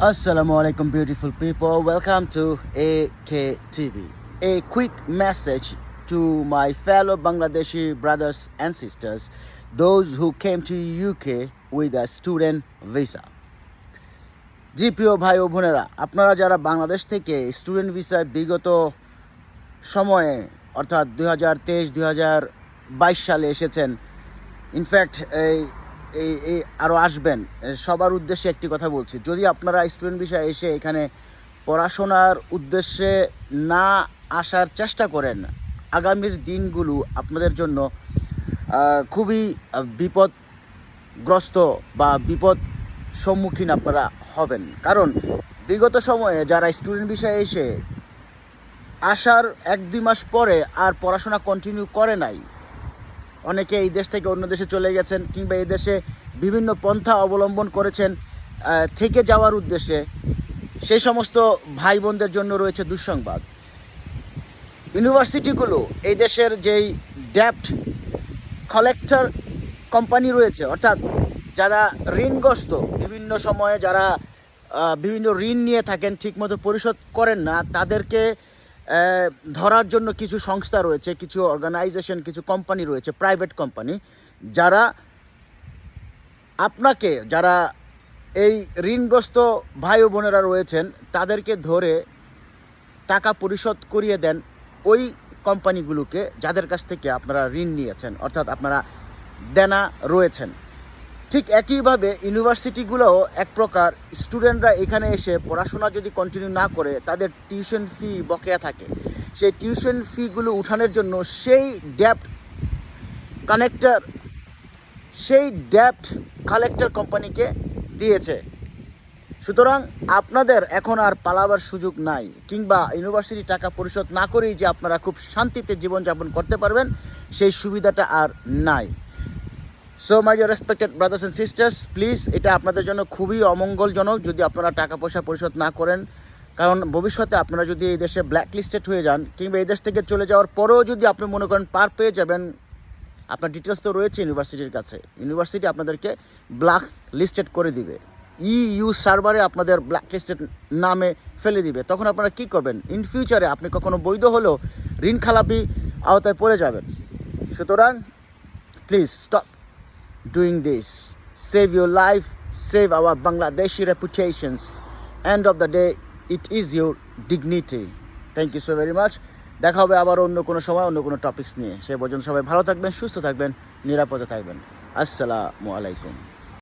Assalamu alaikum, beautiful people. Welcome to AKTV. A quick message to my fellow Bangladeshi brothers and sisters, those who came to UK with a student visa. জি প্রিয় ভাই ও বোনেরা আপনারা যারা বাংলাদেশ থেকে student ভিসায় বিগত সময়ে অর্থাৎ দুই হাজার তেইশ দুই হাজার বাইশ সালে এসেছেন ইনফ্যাক্ট এই এই এই আরও আসবেন। সবার উদ্দেশ্যে একটি কথা বলছি। যদি আপনারা স্টুডেন্ট বিষয়ে এসে এখানে পড়াশোনার উদ্দেশ্যে না আসার চেষ্টা করেন, আগামীর দিনগুলো আপনাদের জন্য খুবই বিপদগ্রস্ত বা বিপদ সম্মুখীন আপনারা হবেন। কারণ বিগত সময়ে যারা স্টুডেন্ট বিষয়ে এসে আসার এক দুই মাস পরে আর পড়াশোনা কন্টিনিউ করে নাই অনেকে এই দেশ থেকে অন্য দেশে চলে গেছেন কিংবা এই দেশে বিভিন্ন পন্থা অবলম্বন করেছেন থেকে যাওয়ার উদ্দেশ্যে। সেই সমস্ত ভাই বোনদের জন্য রয়েছে দুঃসংবাদ। ইউনিভার্সিটিগুলো, এই দেশের যেই ড্যাপ্ট কালেক্টর কোম্পানি রয়েছে, অর্থাৎ যারা ঋণগ্রস্ত, বিভিন্ন সময়ে যারা বিভিন্ন ঋণ নিয়ে থাকেন, ঠিকমতো পরিশোধ করেন না, তাদেরকে ধরার জন্য কিছু সংস্থা রয়েছে, কিছু অর্গানাইজেশন কিছু কোম্পানি রয়েছে প্রাইভেট কোম্পানি যারা আপনাকে, যারা এই ঋণগ্রস্ত ভাই বোনেরা রয়েছেন, তাদেরকে ধরে টাকা পরিশোধ করিয়ে দেন ওই কোম্পানিগুলোকে যাদের কাছ থেকে আপনারা ঋণ নিয়েছেন, অর্থাৎ আপনারা দেনা রয়েছেন। ঠিক একইভাবে ইউনিভার্সিটিগুলোও এক প্রকার স্টুডেন্টরা এখানে এসে পড়াশোনা যদি কন্টিনিউ না করে, তাদের টিউশন ফি বকেয়া থাকে। সেই টিউশন ফিগুলো উঠানোর জন্য সেই ডেপ্ট কানেক্টর সেই ডেপ্ট কালেক্টর কোম্পানিকে দিয়েছে। সুতরাং আপনাদের এখন আর পালাবার সুযোগ নাই, কিংবা ইউনিভার্সিটি টাকা পরিশোধ না করেই যে আপনারা খুব শান্তিতে জীবনযাপন করতে পারবেন, সেই সুবিধাটা আর নাই। So my dear respected brothers and sisters please এটা আপনাদের জন্য খুবই অমঙ্গলজনক যদি আপনারা টাকা পয়সা পরিশোধ না করেন। কারণ ভবিষ্যতে আপনারা যদি এই দেশে ব্ল্যাক লিস্টেড হয়ে যান, কিংবা এই দেশ থেকে চলে যাওয়ার পরেও যদি আপনি মনে করেন পার পেয়ে যাবেন, আপনার ডিটেলস তো রয়েছে ইউনিভার্সিটির কাছে। ইউনিভার্সিটি আপনাদেরকে ব্ল্যাক লিস্টেড করে দিবে। ইউ সার্ভারে আপনাদের ব্ল্যাক লিস্টেড নামে ফেলে দিবে। তখন আপনারা কি করবেন? ইন ফিউচারে আপনি কখনো বৈধ হলেও ঋণ খালাপি আওতায় পড়ে যাবেন। সুতরাং please stop doing this. Save your life, save our Bangladeshi reputations. End of the day, it is your dignity. Thank you so very much. দেখা হবে আবার অন্য কোনো সময় অন্য কোনো টপিকস নিয়ে সে পর্যন্ত সবাই ভালো থাকবেন সুস্থ থাকবেন নিরাপদে থাকবেন আসসালামু আলাইকুম